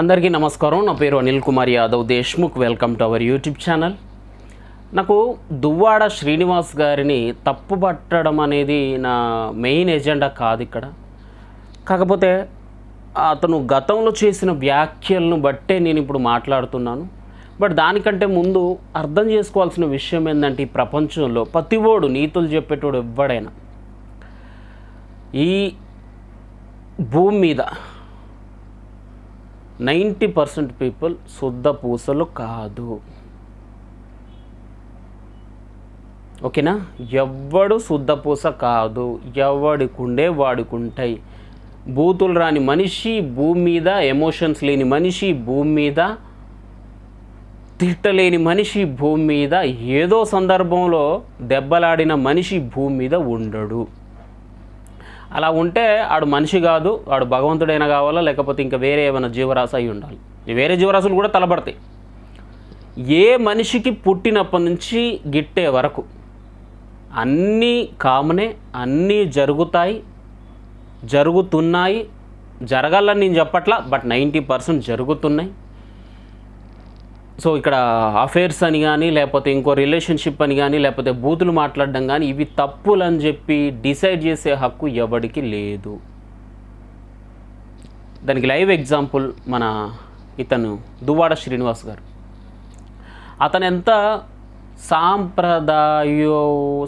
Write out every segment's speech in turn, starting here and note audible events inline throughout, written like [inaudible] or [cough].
అందరికీ నమస్కారం. నా పేరు Anil Kumar Yadav Deshmukh. Welcome to our YouTube channel. నాకు దువ్వాడ శ్రీనివాస్ గారిని తప్పుపట్టడం అనేది నా మెయిన్ ఎజెండా కాదు ఇక్కడ. కాకపోతే అతను గతంలో చేసిన వ్యాఖ్యలను బట్టే నేను ఇప్పుడు మాట్లాడుతున్నాను. బట్ దానికంటే ముందు అర్థం చేసుకోవాల్సిన విషయం ఏంటంటే ఈ ప్రపంచంలో ప్రతివాడు నీతులు చెప్పేటోడు ఎవ్వడైనా ఈ భూమి మీద నైంటీ పర్సెంట్ పీపుల్ శుద్ధ పూసలు కాదు. ఓకేనా? ఎవ్వడు శుద్ధ పూస కాదు ఎవడికుండే వాడుకుంటాయి బూతులు రాని మనిషి భూమి మీద ఎమోషన్స్ లేని మనిషి భూమి మీద తిట్టలేని మనిషి భూమి మీద ఏదో సందర్భంలో దెబ్బలాడిన మనిషి భూమి మీద ఉండడు. అలా ఉంటే ఆడు మనిషి కాదు ఆడు భగవంతుడైనా కావాలా లేకపోతే ఇంకా వేరే ఏమైనా జీవరాశి అయి ఉండాలి. వేరే జీవరాశులు కూడా తలబడతాయి. ఏ మనిషికి పుట్టినప్పటి నుంచి గిట్టే వరకు అన్నీ కామనే అన్నీ జరుగుతాయి జరుగుతున్నాయి జరగాలని నేను చెప్పట్లా బట్ నైంటీ పర్సెంట్ జరుగుతున్నాయి. సో ఇక్కడ అఫేర్స్ అని కానీ లేకపోతే ఇంకో రిలేషన్షిప్ అని కానీ లేకపోతే బూతులు మాట్లాడడం కానీ ఇవి తప్పులని చెప్పి డిసైడ్ చేసే హక్కు ఎవడికి లేదు. దానికి లైవ్ ఎగ్జాంపుల్ మన ఇతను దువ్వాడ శ్రీనివాస్ గారు. అతను ఎంత సాంప్రదాయో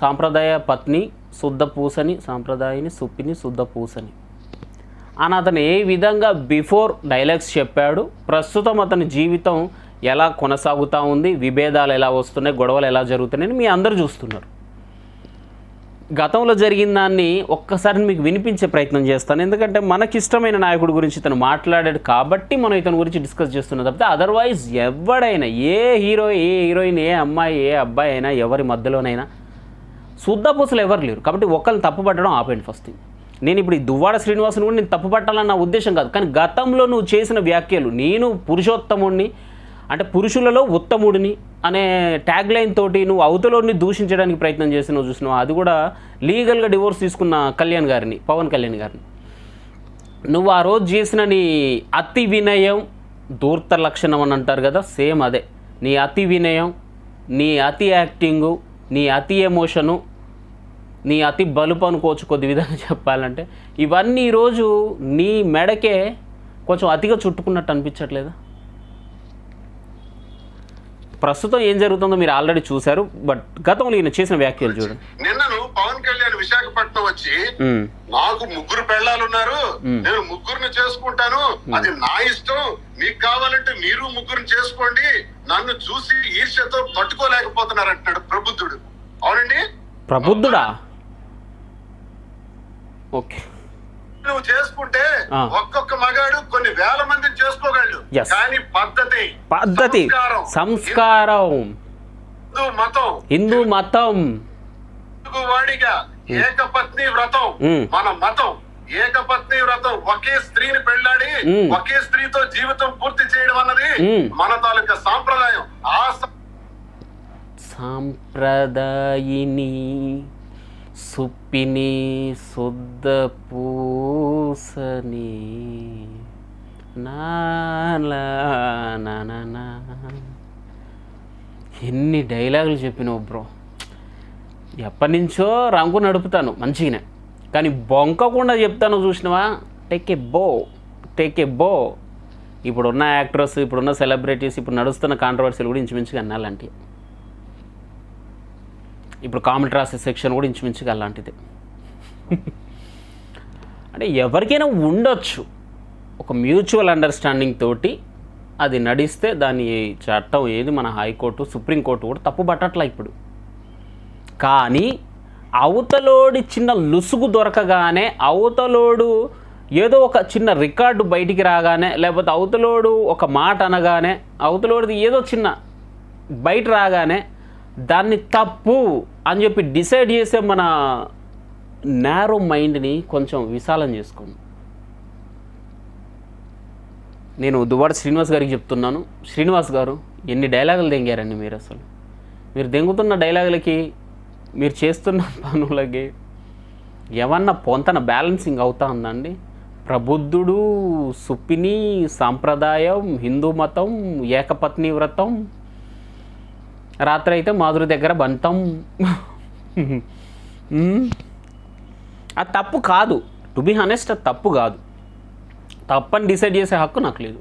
సాంప్రదాయ పత్ని శుద్ధ పూసని సాంప్రదాయని సుప్పిని శుద్ధ పూసని. అని అతను ఏ విధంగా బిఫోర్ డైలాగ్స్ చెప్పాడు ప్రస్తుతం అతని జీవితం ఎలా కొనసాగుతూ ఉంది విభేదాలు ఎలా వస్తున్నాయి గొడవలు ఎలా జరుగుతున్నాయని మీ అందరూ చూస్తున్నారు. గతంలో జరిగిన దాన్ని ఒక్కసారి మీకు వినిపించే ప్రయత్నం చేస్తాను. ఎందుకంటే మనకిష్టమైన నాయకుడి గురించి ఇతను మాట్లాడాడు కాబట్టి మనం ఇతని గురించి డిస్కస్ చేస్తున్నాం తప్పితే అదర్వైజ్ ఎవడైనా ఏ హీరో ఏ హీరోయిన్ ఏ అమ్మాయి ఏ అబ్బాయి అయినా ఎవరి మధ్యలోనైనా శుద్ధపూసలు ఎవరు లేరు. కాబట్టి ఒకరిని తప్పుపట్టడం ఆపండి ఫస్ట్ థింగ్ నేను ఇప్పుడు ఈ దువ్వాడ శ్రీనివాసుని కూడా నేను తప్పుపట్టాలన్న నా ఉద్దేశం కాదు. కానీ గతంలో నువ్వు చేసిన వ్యాఖ్యలు నేను పురుషోత్తముణ్ణి అంటే పురుషులలో ఉత్తముడిని అనే ట్యాగ్ లైన్ తోటి నువ్వు అవతలోని దూషించడానికి ప్రయత్నం చేసినావు చూసినావు అది కూడా లీగల్గా డివోర్స్ తీసుకున్న కళ్యాణ్ గారిని పవన్ కళ్యాణ్ గారిని. నువ్వు ఆ రోజు చేసిన నీ అతి వినయం దూర్త లక్షణం అని అంటారు కదా సేమ్ అదే. నీ అతి వినయం నీ అతి యాక్టింగు నీ అతి ఎమోషను నీ అతి బలుపు అనుకోవచ్చు కొద్ది విధంగా చెప్పాలంటే ఇవన్నీ ఈరోజు నీ మెడకే కొంచెం అతిగా చుట్టుకున్నట్టు అనిపించట్లేదా? ప్రస్తుతం ఏం జరుగుతుందో మీరు ఆల్రెడీ చూశారు బట్ గతంలో ఈయన చేసిన వ్యాఖ్యలు చూడండి. నిన్నను పవన్ కళ్యాణ్ విశాఖపట్నం వచ్చి నాకు ముగ్గురు పెళ్ళాలు ఉన్నారు నేను ముగ్గురిని చేసుకుంటాను అది నా ఇష్టం మీకు కావాలంటే మీరు ముగ్గురిని చేసుకోండి నన్ను చూసి ఈర్ష్యతో తట్టుకోలేకపోతున్నారు అంటున్నాడు ప్రబుద్ధుడు. అవునండి? ప్రబుద్ధుడా? ఓకే. నువ్వు చేసుకుంటే. ఒక్కొక్క మగాడు కొన్ని వేల మందిని చేసుకోగలడు. కానీ పద్ధతి పద్ధతి సంస్కారం, హిందూ మతం హిందూ మతం వాడిగా ఏకపత్ని వ్రతం మ్. మన మతం ఏకపత్ని వ్రతం ఒకే స్త్రీని పెళ్ళాడి మ్. ఒకే స్త్రీతో జీవితం పూర్తి చేయడం అన్నది. మన తాలూకా సాంప్రదాయం ఆ సాంప్రదాయిని సుప్పిని శుద్ధ పూసని. ఎన్ని డైలాగులు చెప్పినావు బ్రో. ఎప్పటి నుంచో రంగు నడుపుతాను మంచిగానే. కానీ బొంకకుండా చెప్తాను చూసినవా? టేక్ ఏ బో టేక్ ఏ బో ఇప్పుడున్న యాక్టర్స్ ఇప్పుడున్న సెలబ్రిటీస్ ఇప్పుడు నడుస్తున్న కాంట్రవర్సీలు కూడా ఇంచుమించుగా అన్నాలంటివి ఇప్పుడు కామెంట్ రాసే సెక్షన్ కూడా ఇంచుమించుగా అలాంటిదే. అంటే ఎవరికైనా ఉండొచ్చు. ఒక మ్యూచువల్ అండర్స్టాండింగ్ తోటి అది నడిస్తే దాని చట్టం ఏది మన హైకోర్టు సుప్రీంకోర్టు కూడా తప్పు పట్టట్లా ఇప్పుడు. కానీ అవతలోడి చిన్న లుసుగు దొరకగానే అవతలోడు ఏదో ఒక చిన్న రికార్డు బయటికి రాగానే లేకపోతే అవతలోడు ఒక మాట అనగానే అవతలోడిది ఏదో చిన్న బయట రాగానే దాన్ని తప్పు అని చెప్పి డిసైడ్ చేసే మన నేరో మైండ్ని కొంచెం విశాలం చేసుకోండి. నేను దువ్వాడ శ్రీనివాస్ గారికి చెప్తున్నాను. శ్రీనివాస్ గారు ఎన్ని డైలాగులు దెంగారండి మీరు అసలు? మీరు దెంగుతున్న డైలాగులకి మీరు చేస్తున్న [laughs] పనులకి ఏమన్నా పొంతన బ్యాలెన్సింగ్ అవుతా ఉందండి? ప్రబుద్ధుడు సుప్పిని సాంప్రదాయం హిందూ మతం ఏకపత్ని వ్రతం రాత్రి అయితే మాధురి దగ్గర బంతం. అది తప్పు కాదు. టు బి హనెస్ట్ అది తప్పు కాదు. తప్పని డిసైడ్ చేసే హక్కు నాకు లేదు.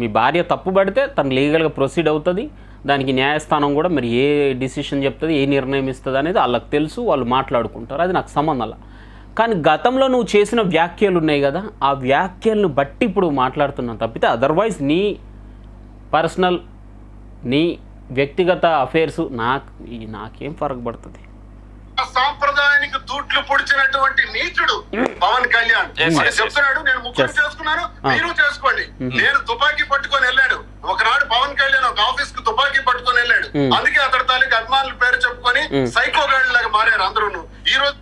మీ భార్య తప్పు పడితే తను లీగల్గా ప్రొసీడ్ అవుతుంది. దానికి న్యాయస్థానం కూడా మరి ఏ డిసిషన్ చెప్తుంది ఏ నిర్ణయం ఇస్తుంది అనేది వాళ్ళకి తెలుసు వాళ్ళు మాట్లాడుకుంటారు. అది నాకు సంబంధం కానీ గతంలో నువ్వు చేసిన వ్యాఖ్యలు ఉన్నాయి కదా ఆ వ్యాఖ్యలను బట్టి ఇప్పుడు మాట్లాడుతున్నాను తప్పితే అదర్వైజ్ నీ పర్సనల్ నీ వ్యక్తిగత అఫేర్స్ నాకు నాకేం ఫరక్ పడుతుంది ఆ సాంప్రదాయానికి తూట్లు పొడిచినటువంటి నీచుడు పవన్ కళ్యాణ్. చెప్తున్నాడు నేను Yes. చేసుకున్నాను. మీరు చేసుకోండి నేను తుపాకీ పట్టుకొని వెళ్ళాడు ఒకనాడు పవన్ కళ్యాణ్ ఒక ఆఫీస్కు తుపాకీ పట్టుకొని వెళ్ళాడు. అందుకే అతడి తాలూకు అభిమానుల పేరు చెప్పుకొని. సైకో లాగా మారారు అందరూ ఈ రోజు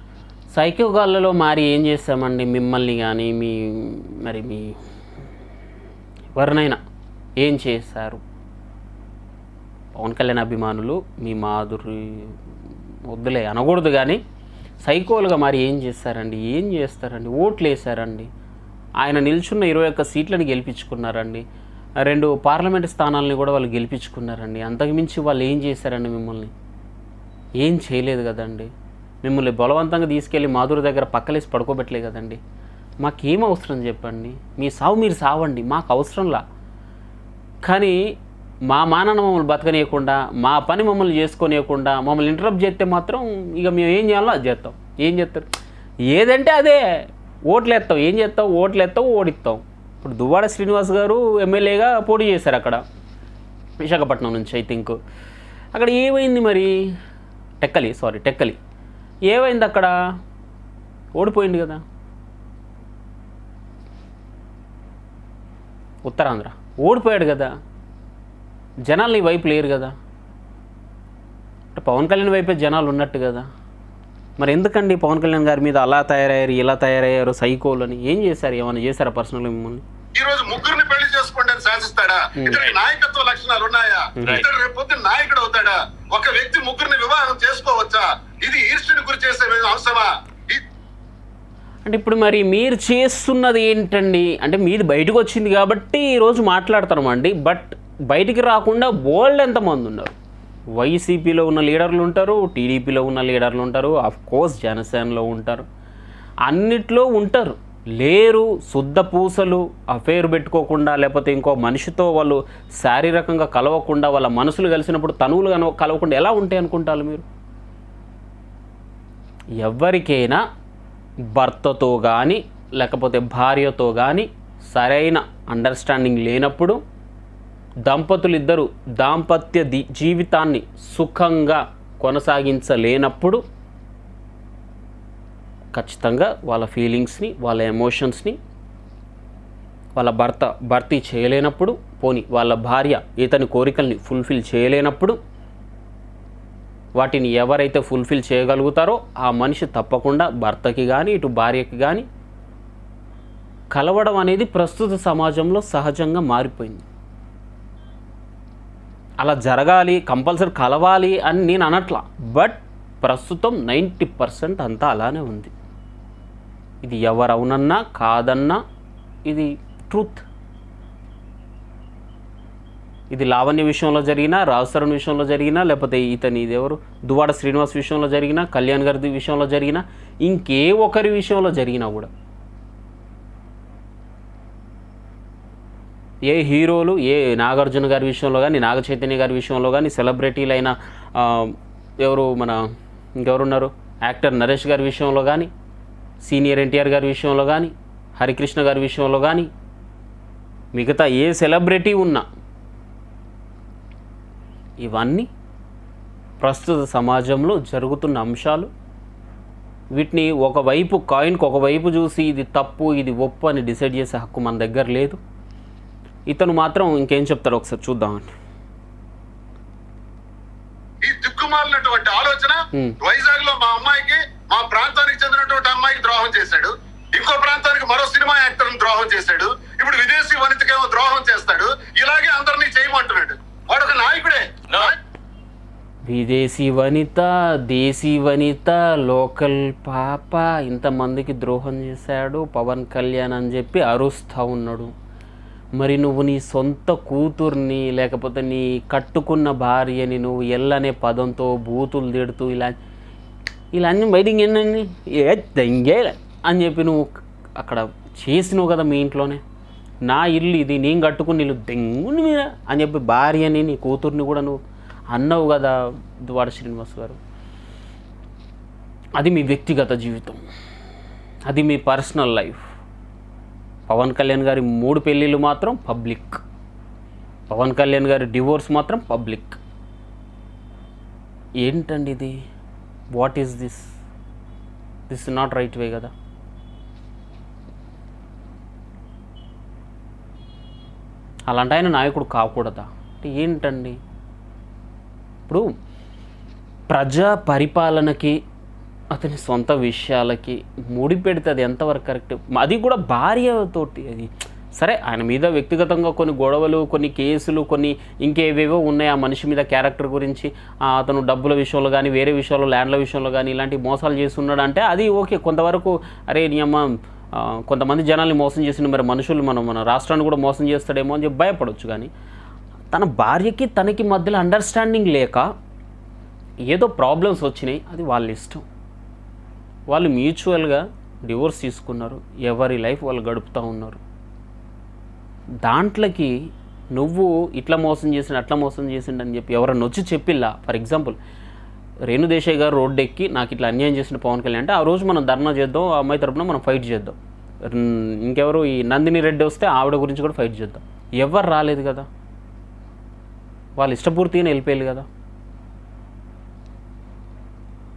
సైకో గాళ్ళలో మారి ఏం చేస్తామండి మిమ్మల్ని కానీ మీ మరి మీ ఎవరినైనా ఏం చేశారు పవన్ కళ్యాణ్ అభిమానులు మీ మాధురి వద్దులే అనకూడదు కానీ సైకోలుగా మరి ఏం చేస్తారండి? ఏం చేస్తారండి? ఓట్లు వేసారండి ఆయన నిల్చున్న ఇరవై ఒక్క సీట్లను గెలిపించుకున్నారండి. రెండు పార్లమెంట్ స్థానాలని కూడా వాళ్ళు గెలిపించుకున్నారండి. అంతకుమించి వాళ్ళు ఏం చేశారండి మిమ్మల్ని? ఏం చేయలేదు కదండి. మిమ్మల్ని బలవంతంగా తీసుకెళ్ళి మాధురి దగ్గర పక్కలేసి పడుకోబెట్టలే కదండి. మాకేం అవసరం చెప్పండి? మీ సావు మీరు సావండి. మాకు అవసరంలా. కానీ మా మానన మమ్మల్ని బతకనీయకుండా మా పని మమ్మల్ని చేసుకోనియకుండా మమ్మల్ని ఇంటరప్ట్ చేస్తే మాత్రం ఇక మేము ఏం చేయాలో అది చేస్తాం. ఏం చేస్తారు? ఏదంటే అదే ఓట్లు వేస్తాం ఏం చేస్తాం? ఓట్లు వేస్తాం ఓడిస్తాం ఇప్పుడు దువ్వాడ శ్రీనివాస్ గారు ఎమ్మెల్యేగా పోటీ చేశారు అక్కడ విశాఖపట్నం నుంచి ఐ థింక్ అక్కడ ఏమైంది మరి? టెక్కలి సారీ టెక్కలి. ఏమైంది అక్కడ? ఓడిపోయింది కదా. ఉత్తరాంధ్ర. ఓడిపోయాడు కదా. జనాలు ఈ వైపు లేరు కదా. అంటే పవన్ కళ్యాణ్ వైపే జనాలు ఉన్నట్టు కదా. మరి ఎందుకండి పవన్ కళ్యాణ్ గారి మీద అలా తయారయ్యారు ఇలా తయారయ్యారు సైకోలని ఏం చేశారు? ఏమైనా చేశారా పర్సనల్ మిమ్మల్ని? ఈ రోజు ముగ్గురిని పెళ్ళి చేసుకోండి అని శాసిస్తాడా? ఇతనికి నాయకత్వ లక్షణాలు ఉన్నాయా? ఇతడు రేపు పొద్దున్న నాయకుడు అవుతాడా? ఒక వ్యక్తి ముగ్గురిని వివాహం చేసుకోవచ్చా? ఇది ఈర్ష్యుని గురి చేసే ఈ అంటే ఇప్పుడు మరి మీరు చేస్తున్నది ఏంటండి? అంటే మీది బయటకు వచ్చింది కాబట్టి ఈరోజు మాట్లాడతామండి బట్ బయటికి రాకుండా బోల్డ్ ఎంతమంది ఉన్నారు? వైసీపీలో ఉన్న లీడర్లు ఉంటారు టీడీపీలో ఉన్న లీడర్లు ఉంటారు ఆఫ్ కోర్స్ జనసేనలో ఉంటారు. అన్నిట్లో ఉంటారు. లేరు శుద్ధ పూసలు అఫేర్ పెట్టుకోకుండా లేకపోతే ఇంకో మనిషితో వాళ్ళు శారీరకంగా కలవకుండా వాళ్ళ మనసులు కలిసినప్పుడు తనువులు కన కలవకుండా ఎలా ఉంటాయి అనుకుంటారు మీరు? ఎవరికైనా భర్తతో కానీ లేకపోతే భార్యతో కానీ సరైన అండర్స్టాండింగ్ లేనప్పుడు దంపతులు దాంపత్య ది- జీవితాన్ని సుఖంగా కొనసాగించలేనప్పుడు ఖచ్చితంగా వాళ్ళ ఫీలింగ్స్ని వాళ్ళ ఎమోషన్స్ని వాళ్ళ భర్త భర్తీ చేయలేనప్పుడు పోని వాళ్ళ భార్య ఇతని కోరికల్ని ఫుల్ఫిల్ చేయలేనప్పుడు వాటిని ఎవరైతే ఫుల్ఫిల్ చేయగలుగుతారో ఆ మనిషి తప్పకుండా భర్తకి కానీ ఇటు భార్యకి కానీ కలవడం అనేది ప్రస్తుత సమాజంలో సహజంగా మారిపోయింది. అలా జరగాలి కంపల్సరీ కలవాలి అని నేను అనట్లా. బట్ ప్రస్తుతం నైంటీ పర్సెంట్ అంతా అలానే ఉంది. ఇది ఎవరవునన్నా కాదన్నా ఇది ట్రూత్. ఇది లావణ్య విషయంలో జరిగినా రాజస్థాన్ విషయంలో జరిగినా లేకపోతే ఇతని ఇది ఎవరు దువాడ శ్రీనివాస్ విషయంలో జరిగినా కళ్యాణ్ గారి విషయంలో జరిగినా ఇంకే ఒకరి విషయంలో జరిగినా కూడా ఏ హీరోలు ఏ నాగార్జున గారి విషయంలో కానీ నాగ చైతన్య గారి విషయంలో కానీ సెలబ్రిటీలైన ఎవరు మన ఇంకెవరున్నారు? యాక్టర్ నరేష్ గారి విషయంలో కానీ సీనియర్ ఎన్టీఆర్ గారి విషయంలో కానీ హరికృష్ణ గారి విషయంలో కానీ మిగతా ఏ సెలబ్రిటీ ఉన్నా ఇవన్నీ ప్రస్తుత సమాజంలో జరుగుతున్న అంశాలు. వీటిని ఒకవైపు కాయిన్కి ఒకవైపు చూసి ఇది తప్పు ఇది ఒప్పు అని డిసైడ్ చేసే హక్కు మన దగ్గర లేదు. ఇతను మాత్రం ఇంకేం చెప్తారో ఒకసారి చూద్దామండి. ఈ దిక్కుమాలినటువంటి ఆలోచన. వైజాగ్లో మా అమ్మాయికి మా ప్రాంతానికి చెందినటువంటి అమ్మాయికి ద్రోహం చేశాడు. ఇంకో ప్రాంతానికి మరో సినిమా యాక్టర్ ద్రోహం చేశాడు. ఇప్పుడు విదేశీ వనితకేమో ద్రోహం చేస్తాడు. ఇలాగే అందరినీ చేయమంటున్నాడు. వాడు ఒక నాయకుడే. విదేశీ వనిత దేశీ వనిత లోకల్ పాప ఇంతమందికి ద్రోహం చేశాడు. పవన్ కళ్యాణ్ అని చెప్పి అరుస్తూ ఉన్నాడు. మరి నువ్వు నీ సొంత కూతుర్ని లేకపోతే నీ కట్టుకున్న భార్యని నువ్వు ఎల్లనే పదంతో బూతులు తిడుతూ ఇలా ఇలా అన్నీ బయటికి ఏంటండి? ఏ దెంగే అని చెప్పి నువ్వు అక్కడ చేసినావు కదా మీ ఇంట్లోనే. నా ఇల్లు ఇది నేను కట్టుకుని ఇల్లు దెంగుని మీద అని చెప్పి భార్యని నీ కూతుర్ని కూడా నువ్వు అన్నావు కదా దువాడ శ్రీనివాస్ గారు. అది మీ వ్యక్తిగత జీవితం. అది మీ పర్సనల్ లైఫ్. పవన్ కళ్యాణ్ గారి మూడు పెళ్ళిళ్ళు మాత్రం పబ్లిక్. పవన్ కళ్యాణ్ గారి డివోర్స్ మాత్రం పబ్లిక్. ఏంటండి ఇది? What is this this not right way కదా. అలాంటి ఆయన నాయకుడు కాకూడదా? అంటే ఏంటండి? ఇప్పుడు ప్రజా పరిపాలనకి అతని సొంత విషయాలకి ముడిపెడితే అది ఎంతవరకు కరెక్ట్ అది కూడా భార్యతోటి అది. సరే ఆయన మీద వ్యక్తిగతంగా కొన్ని గొడవలు కొన్ని కేసులు కొన్ని ఇంకేవేవో ఉన్నాయి ఆ మనిషి మీద క్యారెక్టర్ గురించి. అతను డబ్బుల విషయంలో కానీ వేరే విషయంలో ల్యాండ్ల విషయంలో కానీ ఇలాంటి మోసాలు చేస్తున్నాడు అంటే అది ఓకే. కొంతవరకు అరే నీ కొంతమంది జనాల్ని మోసం చేసిన మరి మనుషులు మనం మన రాష్ట్రాన్ని కూడా మోసం చేస్తాడేమో అని చెప్పి భయపడవచ్చు కానీ తన భార్యకి తనకి మధ్యలో అండర్స్టాండింగ్ లేక ఏదో ప్రాబ్లమ్స్ వచ్చినాయి అది వాళ్ళ ఇష్టం. వాళ్ళు మ్యూచువల్గా డివోర్స్ తీసుకున్నారు. ఎవరి లైఫ్ వాళ్ళు గడుపుతూ ఉన్నారు. దాంట్లోకి నువ్వు ఇట్లా మోసం చేసిండు అట్లా మోసం చేసిండు అని చెప్పి ఎవరన్నా వచ్చి చెప్పిల్లా? ఫర్ ఎగ్జాంపుల్ రేణుదేశాయ్ గారు రోడ్డు ఎక్కి నాకు ఇట్లా అన్యాయం చేసిన పవన్ కళ్యాణ్ అంటే ఆ రోజు మనం ధర్నా చేద్దాం ఆ అమ్మాయి తరపున మనం ఫైట్ చేద్దాం. ఇంకెవరు ఈ నందిని రెడ్డి వస్తే ఆవిడ గురించి కూడా ఫైట్ చేద్దాం. ఎవరు రాలేదు కదా. వాళ్ళు ఇష్టపూర్తిగానే వెళ్ళిపోయారు కదా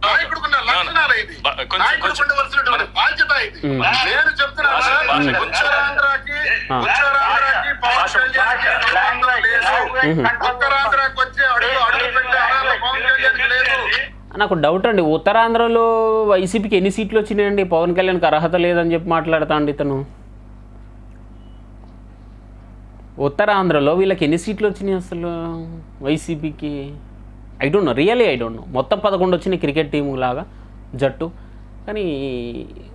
నాయకుడుకున్న లక్షణాలు ఇది బ- కొంచెం- నాయకుడికి కొంచెం- ఉండవలసినటువంటి బాధ్యత ఇది. ఉమ్. నేను చెప్తున్నాను భాష- భాష కొంచెం- ఉత్తరాంధ్రకి ఆ. ఉత్తరాంధ్రకి పవన్ భాష- కళ్యాణ్కి సంబంధం లేదు ఉహు. ఉత్తరాంధ్రకి వచ్చి అడుగు అడుగు పెట్టే అర్హత పవన్ కళ్యాణ్కి లేదు నాకు డౌట్ అండి. ఉత్తరాంధ్రలో వైసీపీకి ఎన్ని సీట్లు వచ్చినాయండి? పవన్ కళ్యాణ్కి అర్హత లేదని చెప్పి మాట్లాడతా అండి ఇతను ఉత్తరాంధ్రలో వీళ్ళకి ఎన్ని సీట్లు వచ్చినాయి అసలు వైసీపీకి? I don't know really I don't know మొత్తం పదకొండు వచ్చినాయి క్రికెట్ టీము లాగా. జట్టు. కానీ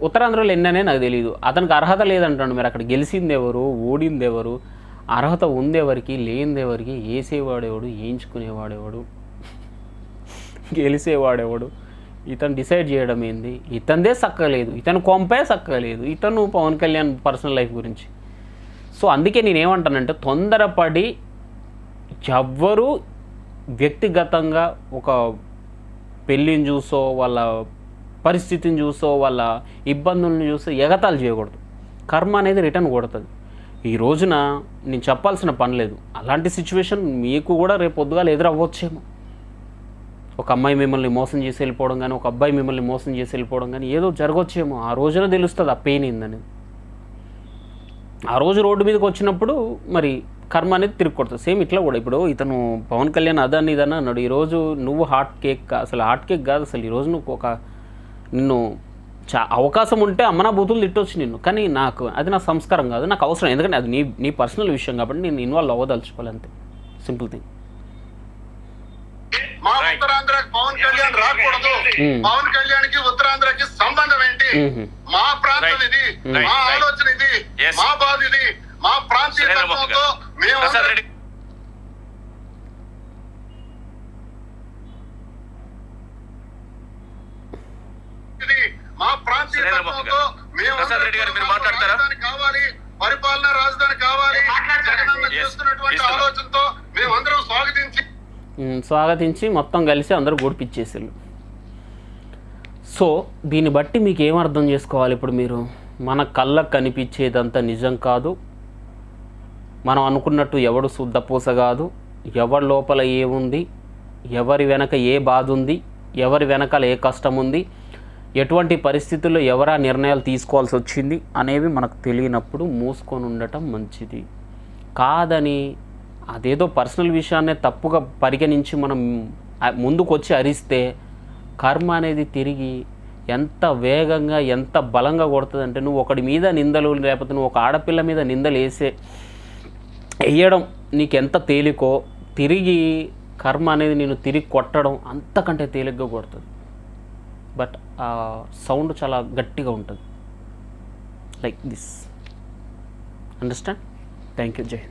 ఉత్తరాంధ్రలో ఎన్ననే నాకు తెలియదు అతనికి అర్హత లేదంటాడు మీరు. అక్కడ గెలిచింది ఎవరు ఓడింది ఎవరు అర్హత ఉందేవరికి? లేనిదేవరికి? వేసేవాడేవాడు వేయించుకునేవాడేవాడు గెలిచేవాడేవాడు ఇతను డిసైడ్ చేయడం ఏంది? ఇతనిదే సక్కలేదు ఇతను కొంపే సక్కలేదు ఇతను పవన్ కళ్యాణ్ పర్సనల్ లైఫ్ గురించి. సో అందుకే నేనేమంటానంటే తొందరపడి ఎవ్వరూ వ్యక్తిగతంగా ఒక పెళ్ళిని చూసో వాళ్ళ పరిస్థితిని చూసో వాళ్ళ ఇబ్బందులను చూసో ఎగతాలు చేయకూడదు. కర్మ అనేది రిటర్న్ కొడుతుంది. ఈ రోజున నేను చెప్పాల్సిన పని లేదు. అలాంటి సిచ్యువేషన్ మీకు కూడా రేపు పొద్దుగాల ఎదురవ్వచ్చేమో. ఒక అమ్మాయి మిమ్మల్ని మోసం చేసి వెళ్ళిపోవడం కానీ ఒక అబ్బాయి మిమ్మల్ని మోసం చేసి వెళ్ళిపోవడం కానీ ఏదో జరగొచ్చేమో. ఆ రోజున తెలుస్తుంది ఆ పెయిన్ ఏందనేది. ఆ రోజు రోడ్డు మీదకి వచ్చినప్పుడు మరి కర్మ అనేది తిరిగి కొడుతుంది. సేమ్ ఇట్లా కూడా. ఇప్పుడు ఇతను పవన్ కళ్యాణ్ అదని ఇదని అన్నాడు. ఈరోజు నువ్వు హాట్ కేక్ అసలు హాట్ కేక్ కాదు. అసలు ఈరోజు నువ్వు ఒక నిన్ను చా అవకాశం ఉంటే అమ్మనా బూతులు తిట్టొచ్చు నిన్ను కానీ నాకు అది నా సంస్కారం కాదు నాకు అవసరం ఎందుకంటే అది నీ నీ పర్సనల్ విషయం కాబట్టి నేను ఇన్వాల్వ్ అవ్వదలుచుకోవాలి అంతే సింపుల్ థింగ్ మా ఉత్తరాంధ్రకి పవన్ కళ్యాణ్ రాకూడదు ఉమ్. పవన్ కళ్యాణ్కి ఉత్తరాంధ్రకి సంబంధం ఏంటి మ్మ్. మా ప్రాంతం. ఇది. మా. ఆలోచన ఇది. మా బాధ ఇది మా ప్రాంతీయ తత్వంతో. మేము ప్రసాద్ రెడ్డి ఇది మా ప్రాంతీయ ప్రసాద్ రెడ్డి గారు, మీరు మాట్లాడతారా? కావాలి పరిపాలన రాజధాని కావాలి. చేస్తున్నటువంటి. ఆలోచనతో మేమందరం స్వాగతించి స్వాగతించి మొత్తం కలిసి అందరూ గొడిపిచ్చేసారు సో దీన్ని బట్టి మీకు ఏం అర్థం చేసుకోవాలి ఇప్పుడు మీరు? మన కళ్ళకు కనిపించేదంతా నిజం కాదు. మనం అనుకున్నట్టు ఎవడు శుద్ధపూస కాదు. ఎవరి లోపల ఏముంది ఎవరి వెనక ఏ బాధ ఉంది? ఎవరి వెనకాల ఏ కష్టం ఉంది? ఎటువంటి పరిస్థితుల్లో ఎవరా నిర్ణయాలు తీసుకోవాల్సి వచ్చింది అనేవి మనకు తెలియనప్పుడు మూసుకొని ఉండటం మంచిది. కాదని అదేదో పర్సనల్ విషయాన్నే తప్పుగా పరిగణించి మనం ముందుకు వచ్చి అరిస్తే కర్మ అనేది తిరిగి ఎంత వేగంగా ఎంత బలంగా కొడుతుంది అంటే నువ్వు ఒకడి మీద నిందలు లేకపోతే నువ్వు ఒక ఆడపిల్ల మీద నిందలు వేసే వేయడం నీకు ఎంత తేలికో తిరిగి కర్మ అనేది నేను తిరిగి కొట్టడం అంతకంటే తేలిగ్గా కొడుతుంది. బట్ ఆ సౌండ్ చాలా గట్టిగా ఉంటుంది. Like this. Understand? Thank you జై